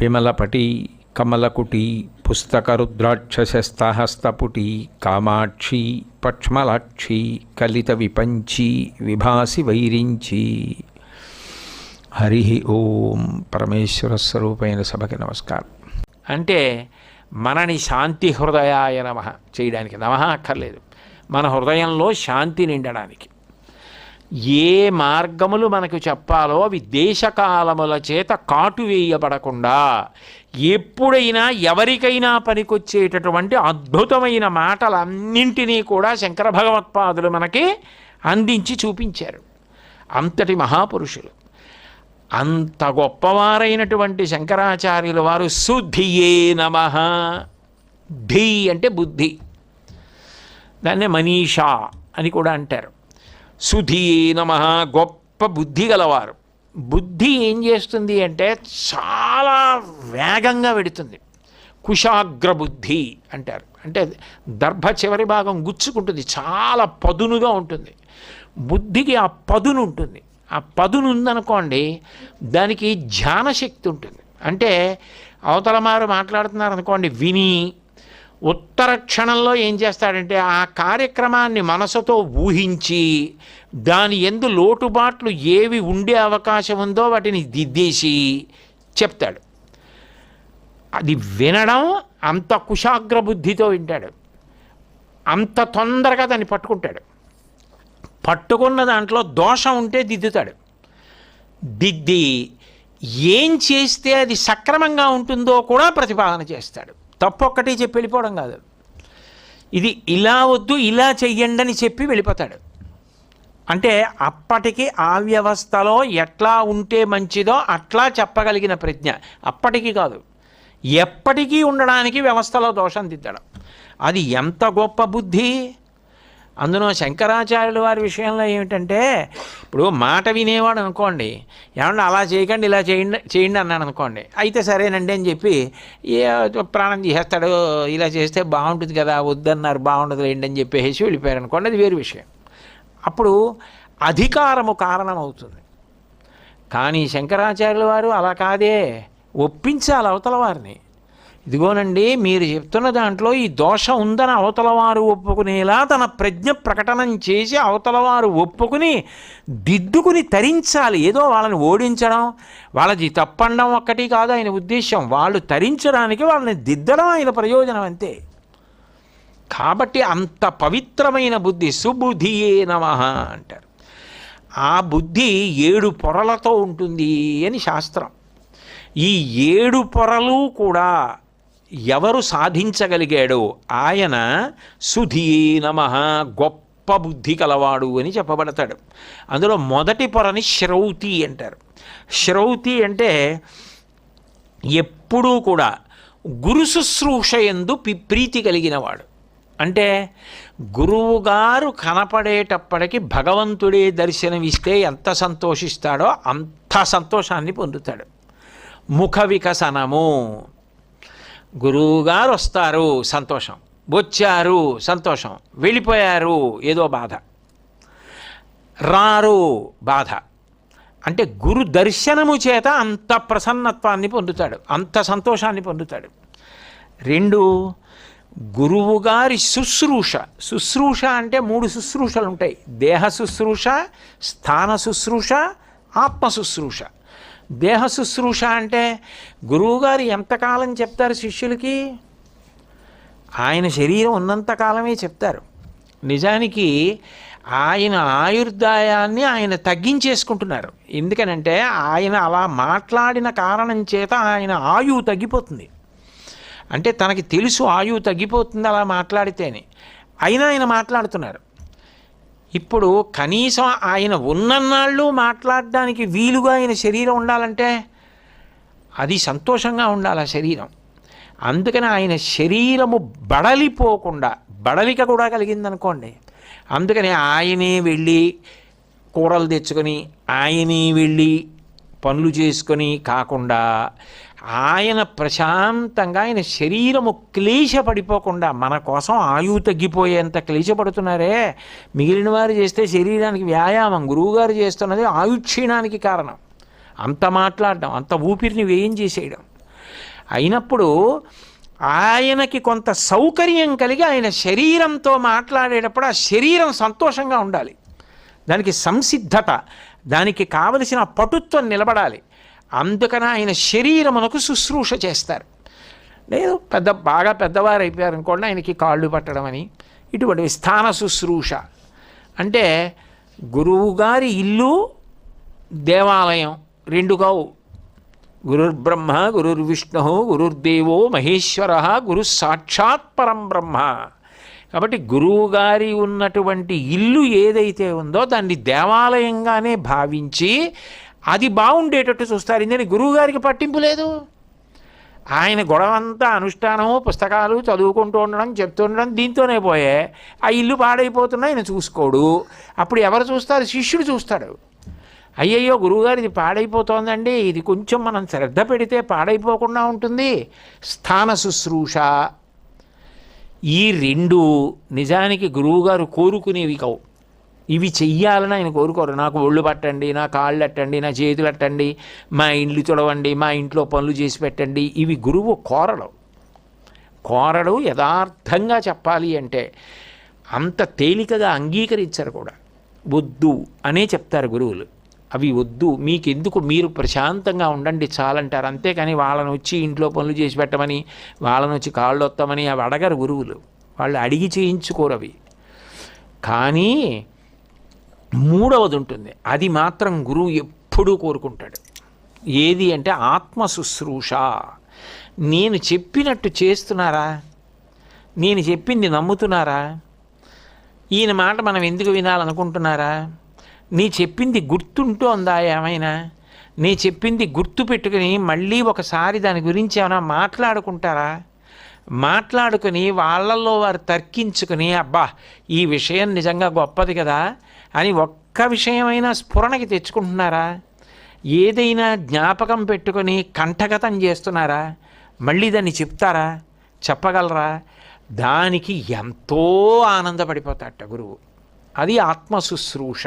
విమలపటి కమలకుటి పుస్తకరుద్రాక్షశస్తహస్తపుటి కామాక్షి పక్ష్మలాక్షి కలిత విపంచి విభాసి వైరించి. హరి ఓం పరమేశ్వర స్వరూపైన సభకి నమస్కారం. అంటే మనని శాంతి హృదయాయ నమ చేయడానికి నమ అక్కర్లేదు. మన హృదయంలో శాంతి నిండడానికి. ఏ మార్గములు మనకు చెప్పాలో అవి దేశకాలముల చేత కాటు వేయబడకుండా ఎప్పుడైనా ఎవరికైనా పనికొచ్చేటటువంటి అద్భుతమైన మాటలన్నింటినీ కూడా శంకర భగవత్పాదులు మనకి అందించి చూపించారు. అంతటి మహాపురుషులు. అంత గొప్పవారైనటువంటి శంకరాచార్యుల వారు సుధియే నమ. ధీ అంటే బుద్ధి. దాన్నే మనీషా అని కూడా అంటారు. సుధీ నమ గొప్ప బుద్ధి గలవారు. బుద్ధి ఏం చేస్తుంది అంటే చాలా వేగంగా వెడుతుంది. కుశాగ్ర బుద్ధి అంటారు. అంటే దర్భ చివరి భాగం గుచ్చుకుంటుంది చాలా పదునుగా ఉంటుంది. బుద్ధికి ఆ పదును ఉంటుంది. ఆ పదును ఉందనుకోండి దానికి ధ్యానశక్తి ఉంటుంది. అంటే అవతల మారు మాట్లాడుతున్నారు అనుకోండి విని ఉత్తర క్షణంలో ఏం చేస్తాడంటే ఆ కార్యక్రమాన్ని మనసుతో ఊహించి దాని ఎందు లోటుబాట్లు ఏవి ఉండే అవకాశం ఉందో వాటిని దిద్దేసి చెప్తాడు. అది వినడం అంత కుశాగ్ర బుద్ధితో వింటాడు. అంత తొందరగా దాన్ని పట్టుకుంటాడు. పట్టుకున్న దాంట్లో దోషం ఉంటే దిద్దుతాడు. దిద్ది ఏం చేస్తే అది సక్రమంగా ఉంటుందో కూడా ప్రతిపాదన చేస్తాడు. తప్పొక్కటి చెప్పి వెళ్ళిపోవడం కాదు. ఇది ఇలా వద్దు ఇలా చెయ్యండి అని చెప్పి వెళ్ళిపోతాడు. అంటే అప్పటికి ఆ వ్యవస్థలో ఎట్లా ఉంటే మంచిదో అట్లా చెప్పగలిగిన ప్రజ్ఞ. అప్పటికి కాదు. ఎప్పటికీ ఉండడానికి వ్యవస్థలో దోషం దిద్దడం. అది ఎంత గొప్ప బుద్ధి? అందులో శంకరాచార్యుల వారి విషయంలో ఏమిటంటే ఇప్పుడు మాట వినేవాడు అనుకోండి ఏమన్నా అలా చేయకండి ఇలా చేయండి చేయండి అన్నాను అనుకోండి అయితే సరేనండి అని చెప్పి ఏ ప్రాణం చేస్తాడు ఇలా చేస్తే బాగుంటుంది కదా వద్దన్నారు బాగుండదు లేండి అని చెప్పేసి వెళ్ళిపోయారు అనుకోండి అది వేరు విషయం. అప్పుడు అధికారము కారణమవుతుంది. కానీ శంకరాచార్యుల వారు అలా కాదే ఒప్పించాలి అవతల వారిని. ఇదిగోనండి మీరు చెప్తున్న దాంట్లో ఈ దోషం ఉందని అవతలవారు ఒప్పుకునేలా తన ప్రజ్ఞ ప్రకటనం చేసి అవతలవారు ఒప్పుకుని దిద్దుకుని తరించాలి. ఏదో వాళ్ళని ఓడించడం వాళ్ళది తప్పండం ఒక్కటి కాదు ఆయన ఉద్దేశం వాళ్ళు తరించడానికి వాళ్ళని దిద్దడం ఆయన ప్రయోజనం అంతే. కాబట్టి అంత పవిత్రమైన బుద్ధి సుబుద్ధియే నమ అంటారు. ఆ బుద్ధి ఏడు పొరలతో ఉంటుంది అని శాస్త్రం. ఈ ఏడు పొరలు కూడా ఎవరు సాధించగలిగాడో ఆయన సుధీ నమ గొప్ప బుద్ధి కలవాడు అని చెప్పబడతాడు. అందులో మొదటి పొరని శ్రౌతి అంటారు. శ్రౌతి అంటే ఎప్పుడూ కూడా గురు శుశ్రూష ఎందు పి- ప్రీతి కలిగినవాడు. అంటే గురువుగారు కనపడేటప్పటికి భగవంతుడే దర్శనమిస్తే ఎంత సంతోషిస్తాడో అంత సంతోషాన్ని పొందుతాడు. ముఖ వికసనము గురువుగారు వస్తారు సంతోషం. వచ్చారు. సంతోషం. వెళ్ళిపోయారు. ఏదో బాధ. రారు బాధ. అంటే గురు దర్శనము చేత అంత ప్రసన్నత్వాన్ని పొందుతాడు. అంత సంతోషాన్ని పొందుతాడు. రెండు గురువుగారి శుశ్రూష. శుశ్రూష అంటే మూడు శుశ్రూషలు ఉంటాయి దేహ శుశ్రూష స్థాన శుశ్రూష ఆత్మ శుశ్రూష. దేహ శుశ్రూష అంటే గురువుగారు ఎంతకాలం చెప్తారు శిష్యులకి? ఆయన శరీరం ఉన్నంత కాలమే చెప్తారు. నిజానికి ఆయన ఆయుర్దాయాన్ని ఆయన తగ్గించేసుకుంటున్నారు. ఎందుకనంటే ఆయన అలా మాట్లాడిన కారణం చేత ఆయన ఆయువు తగ్గిపోతుంది. అంటే తనకి తెలుసు ఆయువు తగ్గిపోతుంది అలా మాట్లాడితేనే. అయినా ఆయన మాట్లాడుతున్నారు. ఇప్పుడు కనీసం ఆయన ఉన్నన్నాళ్ళు మాట్లాడడానికి వీలుగా ఆయన శరీరం ఉండాలంటే అది సంతోషంగా ఉండాలి ఆ శరీరం. అందుకని ఆయన శరీరము బడలిపోకుండా బడలిక కూడా కలిగిందనుకోండి. అందుకని ఆయనే వెళ్ళి కూరలు తెచ్చుకొని ఆయనే వెళ్ళి పనులు చేసుకొని కాకుండా ఆయన ప్రశాంతంగా ఆయన శరీరము క్లేశపడిపోకుండా మన కోసం ఆయువు తగ్గిపోయేంత క్లేశపడుతున్నారే? మిగిలిన వారు చేస్తే శరీరానికి వ్యాయామం గురువుగారు చేస్తున్నది ఆయుక్షీణానికి కారణం. అంత మాట్లాడడం అంత ఊపిరిని వేయించేసేయడం అయినప్పుడు ఆయనకి కొంత సౌకర్యం కలిగి ఆయన శరీరంతో మాట్లాడేటప్పుడు ఆ శరీరం సంతోషంగా ఉండాలి. దానికి సంసిద్ధత దానికి కావలసిన పటుత్వం నిలబడాలి. అందుకని ఆయన శరీరమునకు శుశ్రూష చేస్తారు. లేదు పెద్ద బాగా పెద్దవారు అయిపోయారు అనుకోండి ఆయనకి కాళ్ళు పట్టడం అని. ఇటువంటి స్థాన శుశ్రూష. అంటే గురువుగారి ఇల్లు దేవాలయం రెండు కావు. గురుర్బ్రహ్మ గురుర్విష్ణు గురుర్దేవో మహేశ్వర గురు సాక్షాత్ పరం బ్రహ్మ. కాబట్టి గురువుగారి ఉన్నటువంటి ఇల్లు ఏదైతే ఉందో దాన్ని దేవాలయంగానే భావించి అది బాగుండేటట్టు చూస్తారు. ఇందని గురువు గారికి పట్టింపు లేదు. ఆయన గొడవంతా అనుష్ఠానము పుస్తకాలు చదువుకుంటూ ఉండడం చెప్తూ ఉండడం దీంతోనే పోయే. ఆ ఇల్లు పాడైపోతున్నా ఆయన చూసుకోడు. అప్పుడు ఎవరు చూస్తారు? శిష్యుడు చూస్తాడు. అయ్యయ్యో గురువుగారు ఇది పాడైపోతోందండి. ఇది కొంచెం మనం శ్రద్ధ పెడితే పాడైపోకుండా ఉంటుంది. స్థాన శుశ్రూష. ఈ రెండు నిజానికి గురువుగారు కోరుకునేవి కావు. ఇవి చెయ్యాలని ఆయన కోరుకోరు. నాకు ఒళ్ళు పట్టండి నా కాళ్ళు అట్టండి నా చేతులు అట్టండి మా ఇండ్లు తుడవండి మా ఇంట్లో పనులు చేసి పెట్టండి. ఇవి గురువు కోరడు. కోరడు యథార్థంగా చెప్పాలి అంటే అంత తేలికగా అంగీకరించరు కూడా. వద్దు అనే చెప్తారు గురువులు. అవి వద్దు మీకెందుకు? మీరు ప్రశాంతంగా ఉండండి చాలంటారు. అంతేకాని వాళ్ళని వచ్చి ఇంట్లో పనులు చేసి పెట్టమని వాళ్ళని వచ్చి కాళ్ళు వస్తామని అవి అడగరు గురువులు. వాళ్ళు అడిగి చేయించుకోరు అవి. కానీ మూడవది ఉంటుంది అది మాత్రం గురువు ఎప్పుడూ కోరుకుంటాడు. ఏది అంటే ఆత్మ శుశ్రూష. నేను చెప్పినట్టు చేస్తున్నారా? నేను చెప్పింది నమ్ముతున్నారా? ఈయన మాట మనం ఎందుకు వినాలనుకుంటున్నారా? నీ చెప్పింది గుర్తుంటోందా ఏమైనా? నీ చెప్పింది గుర్తు పెట్టుకుని మళ్ళీ ఒకసారి దాని గురించి ఏమైనా మాట్లాడుకుంటారా? మాట్లాడుకుని వాళ్ళల్లో వారు తర్కించుకుని అబ్బా ఈ విషయం నిజంగా గొప్పది కదా అని ఒక్క విషయమైనా స్ఫురణకి తెచ్చుకుంటున్నారా? ఏదైనా జ్ఞాపకం పెట్టుకొని కంఠగతం చేస్తున్నారా? మళ్ళీ దాన్ని చెప్తారా? చెప్పగలరా? దానికి ఎంతో ఆనందపడిపోతాట గురువు. అది ఆత్మ శుశ్రూష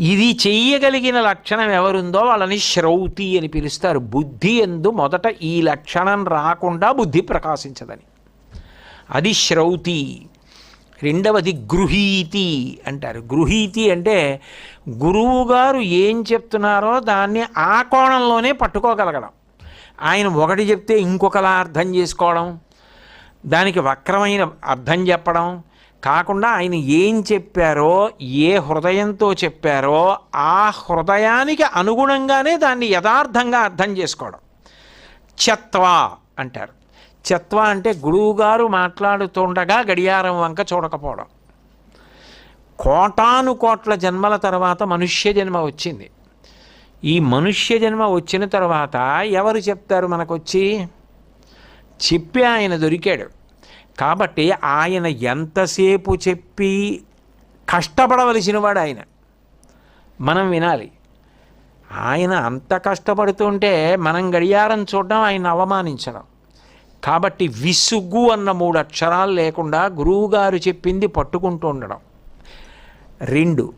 ఇది చెయ్యగలిగిన లక్షణం ఎవరుందో వాళ్ళని శ్రౌతి అని పిలుస్తారు. బుద్ధి ఎందు మొదట ఈ లక్షణం రాకుండా బుద్ధి ప్రకాశించదని. అది శ్రౌతి. రెండవది గృహీతి అంటారు. గృహీతి అంటే గురువుగారు ఏం చెప్తున్నారో దాన్ని ఆ కోణంలోనే పట్టుకోగలగడం. ఆయన ఒకటి చెప్తే ఇంకొకలా అర్థం చేసుకోవడం దానికి వక్రమైన అర్థం చెప్పడం కాకుండా ఆయన ఏం చెప్పారో ఏ హృదయంతో చెప్పారో ఆ హృదయానికి అనుగుణంగానే దాన్ని యథార్థంగా అర్థం చేసుకోవడం. చత్వా అంటారు. చత్వ అంటే గురువుగారు మాట్లాడుతుండగా గడియారం వంక చూడకపోవడం. కోటాను కోట్ల జన్మల తర్వాత మనుష్య జన్మ వచ్చింది. ఈ మనుష్య జన్మ వచ్చిన తర్వాత ఎవరు చెప్తారు మనకొచ్చి? చెప్పి ఆయన దొరికాడు. కాబట్టి ఆయన ఎంతసేపు చెప్పి కష్టపడవలసిన వాడు ఆయన. మనం వినాలి. ఆయన అంత కష్టపడుతుంటే మనం గడియారం చూడడం ఆయన అవమానించడం. కాబట్టి విసుగు అన్న మూడు అక్షరాలు లేకుండా గురువుగారు చెప్పింది పట్టుకుంటూ ఉండడం. రెండు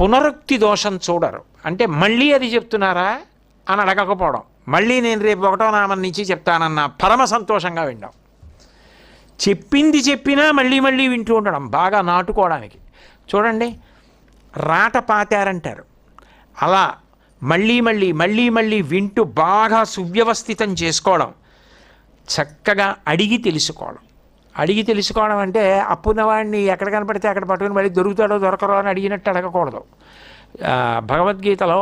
పునరుక్తి దోషం చూడరు. అంటే మళ్ళీ అది చెప్తున్నారా అని అడగకపోవడం. మళ్ళీ నేను రేపు ఒకటో నామం నుంచి చెప్తానన్న పరమ సంతోషంగా విండాం చెప్పింది చెప్పినా మళ్ళీ మళ్ళీ వింటూ ఉండడం బాగా నాటుకోవడానికి. చూడండి రాట పాతారంటారు. అలా మళ్ళీ మళ్ళీ మళ్ళీ మళ్ళీ వింటూ బాగా సువ్యవస్థితం చేసుకోవడం చక్కగా అడిగి తెలుసుకోవడం. అడిగి తెలుసుకోవడం అంటే అప్పున్నవాడిని ఎక్కడ కనపడితే అక్కడ పట్టుకుని మళ్ళీ దొరుకుతాడో దొరకరో అని అడిగినట్టు అడగకూడదు. భగవద్గీతలో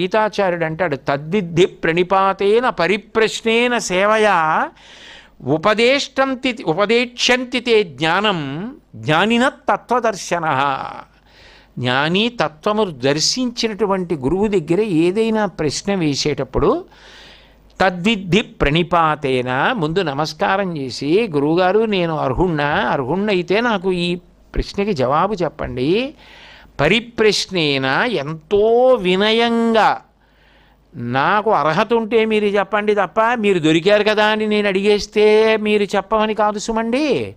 గీతాచార్యుడు అంటాడు తద్దిద్ధి ప్రణిపాతేన పరిప్రశ్నేన సేవయా ఉపదేష్టంతి ఉపదేక్ష్యంతి జ్ఞానం జ్ఞానిన తత్వదర్శన. జ్ఞాని తత్వము దర్శించినటువంటి గురువు దగ్గర ఏదైనా ప్రశ్న వేసేటప్పుడు తద్విద్ధి ప్రణిపాతేన ముందు నమస్కారం చేసి గురువుగారు నేను అర్హుణ్ణా? అర్హుణ్ణైతే నాకు ఈ ప్రశ్నకి జవాబు చెప్పండి. పరిప్రశ్నేన ఎంతో వినయంగా నాకు అర్హత ఉంటే మీరు చెప్పండి తప్ప మీరు దొరికారు కదా అని నేను అడిగేస్తే మీరు చెప్పమని కాదు సుమండి.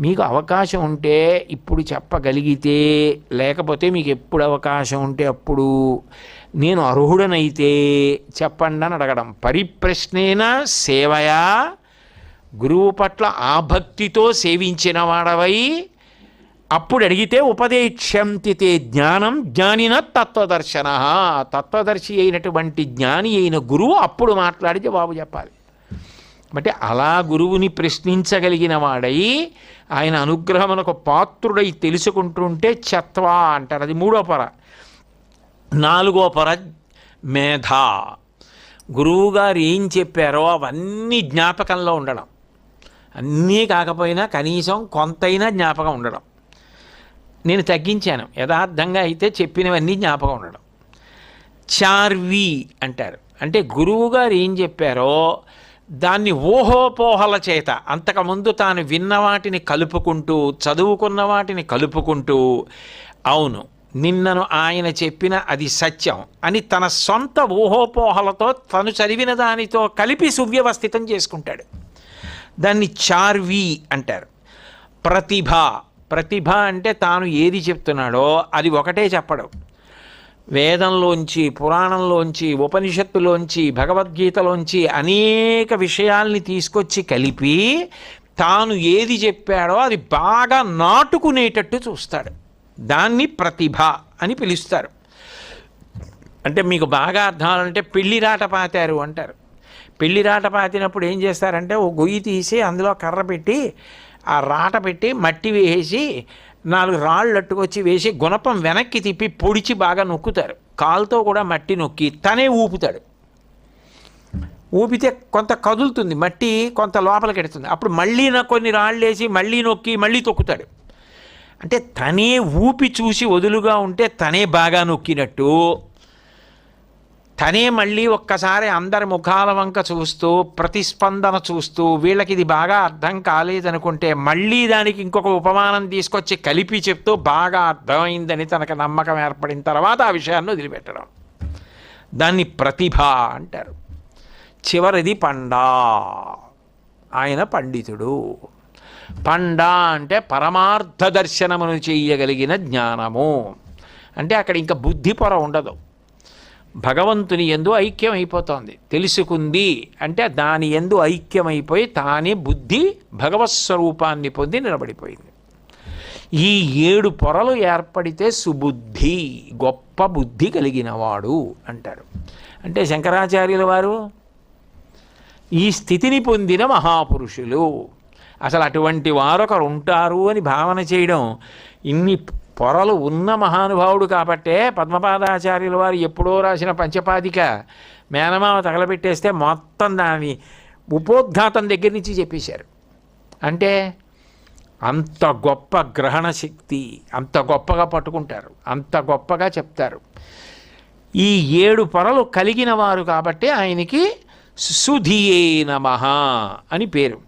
మీకు అవకాశం ఉంటే ఇప్పుడు చెప్పగలిగితే లేకపోతే మీకు ఎప్పుడు అవకాశం ఉంటే అప్పుడు నేను అర్హుడనైతే చెప్పండి అని అడగడం. పరిప్రశ్నేనా సేవయా గురువు పట్ల ఆభక్తితో సేవించిన వాడవై అప్పుడు అడిగితే ఉపదేశంతితే జ్ఞానం జ్ఞానిన తత్వదర్శన. తత్వదర్శి అయినటువంటి జ్ఞాని అయిన గురువు అప్పుడు మాట్లాడి జవాబు చెప్పాలి. అంటే అలా గురువుని ప్రశ్నించగలిగిన వాడై ఆయన అనుగ్రహమునకు పాత్రుడై తెలుసుకుంటుంటే చత్వా అంటారు. అది మూడో పొర. నాలుగో పొర మేధ. గురువుగారు ఏం చెప్పారో అవన్నీ జ్ఞాపకంలో ఉండడం. అన్నీ కాకపోయినా కనీసం కొంతైనా జ్ఞాపకం ఉండడం. నేను తగ్గించాను. యథార్థంగా అయితే చెప్పినవన్నీ జ్ఞాపకం ఉండడం. చార్వి అంటారు. అంటే గురువుగారు ఏం చెప్పారో దాన్ని ఊహోపోహల చేత అంతకుముందు తాను విన్న వాటిని కలుపుకుంటూ చదువుకున్న వాటిని కలుపుకుంటూ అవును నిన్నను ఆయన చెప్పిన అది సత్యం అని తన సొంత ఊహోపోహలతో తను చదివిన దానితో కలిపి సువ్యవస్థితం చేసుకుంటాడు. దాన్ని చార్వి అంటారు. ప్రతిభ ప్రతిభ అంటే తాను ఏది చెప్తున్నాడో అది ఒకటే చెప్పడం. వేదంలోంచి పురాణంలోంచి ఉపనిషత్తులోంచి భగవద్గీతలోంచి అనేక విషయాల్ని తీసుకొచ్చి కలిపి తాను ఏది చెప్పాడో అది బాగా నాటుకునేటట్టు చూస్తాడు. దాన్ని ప్రతిభ అని పిలుస్తారు. అంటే మీకు బాగా అర్థాలంటే పెళ్ళిరాట పెళ్ళి పాతారు అంటారు. పెళ్ళిరాట పాతినప్పుడు ఏం చేస్తారంటే ఓ గొయ్యి తీసి అందులో కర్ర పెట్టి ఆ రాట పెట్టి మట్టి వేసి నాలుగు రాళ్ళు అట్టుకొచ్చి వేసి గుణపం వెనక్కి తిప్పి పొడిచి బాగా నొక్కుతారు. కాలుతో కూడా మట్టి నొక్కి తనే ఊపుతాడు. ఊపితే కొంత కదులుతుంది మట్టి కొంత లోపలికి ఎడుతుంది. అప్పుడు మళ్ళీ నా కొన్ని రాళ్ళు వేసి మళ్ళీ నొక్కి మళ్ళీ తొక్కుతాడు. అంటే తనే ఊపి చూసి వదులుగా ఉంటే తనే బాగా నొక్కినట్టు తనే మళ్ళీ ఒక్కసారి అందరి ముఖాల వంక చూస్తూ ప్రతిస్పందన చూస్తూ వీళ్ళకి ఇది బాగా అర్థం కాలేదనుకుంటే మళ్ళీ దానికి ఇంకొక ఉపమానం తీసుకొచ్చి కలిపి చెప్తూ బాగా అర్థమైందని తనకు నమ్మకం ఏర్పడిన తర్వాత ఆ విషయాన్ని వదిలిపెట్టడం. దాన్ని ప్రతిభ అంటారు. చివరిది పండా. ఆయన పండితుడు. పండా అంటే పరమార్థ దర్శనమును చేయగలిగిన జ్ఞానము. అంటే అక్కడ ఇంకా బుద్ధి పొర ఉండదు. భగవంతుని ఎందు ఐక్యం అయిపోతోంది తెలుసుకుంది అంటే దాని ఎందు ఐక్యమైపోయి తానే బుద్ధి భగవత్ స్వరూపాన్ని పొంది నిలబడిపోయింది. ఈ ఏడు పొరలు ఏర్పడితే సుబుద్ధి గొప్ప బుద్ధి కలిగినవాడు అంటారు. అంటే శంకరాచార్యుల వారు ఈ స్థితిని పొందిన మహాపురుషులు. అసలు అటువంటి వారు ఒకరు ఉంటారు అని భావన చేయడం ఇన్ని పొరలు ఉన్న మహానుభావుడు కాబట్టే పద్మపాదాచార్యుల వారు ఎప్పుడో రాసిన పంచపాదిక మేనమామ తగలబెట్టేస్తే మొత్తం దాని ఉపోద్ఘాతం దగ్గర నుంచి చెప్పేశారు. అంటే అంత గొప్ప గ్రహణ శక్తి అంత గొప్పగా పట్టుకుంటారు అంత గొప్పగా చెప్తారు. ఈ ఏడు పొరలు కలిగిన వారు కాబట్టి ఆయనకి సుధియే నమ అని పేరు.